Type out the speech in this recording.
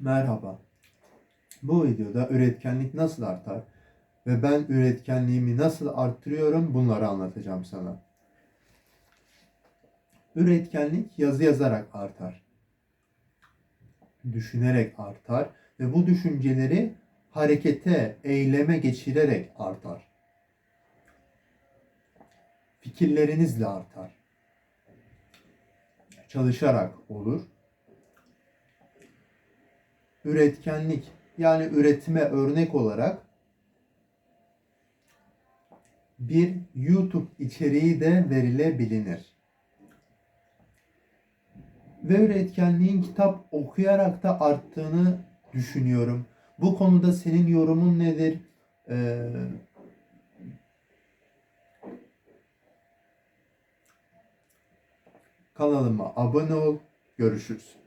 Merhaba. Bu videoda üretkenlik nasıl artar ve ben üretkenliğimi nasıl arttırıyorum bunları anlatacağım sana. Üretkenlik yazı yazarak artar. Düşünerek artar ve bu düşünceleri harekete, eyleme geçirerek artar. Fikirlerinizle artar. Çalışarak olur üretkenlik yani üretime örnek olarak bir YouTube içeriği de verilebilir. Ve üretkenliğin kitap okuyarak da arttığını düşünüyorum. Bu konuda senin yorumun nedir? Ee, kanalıma abone ol. Görüşürüz.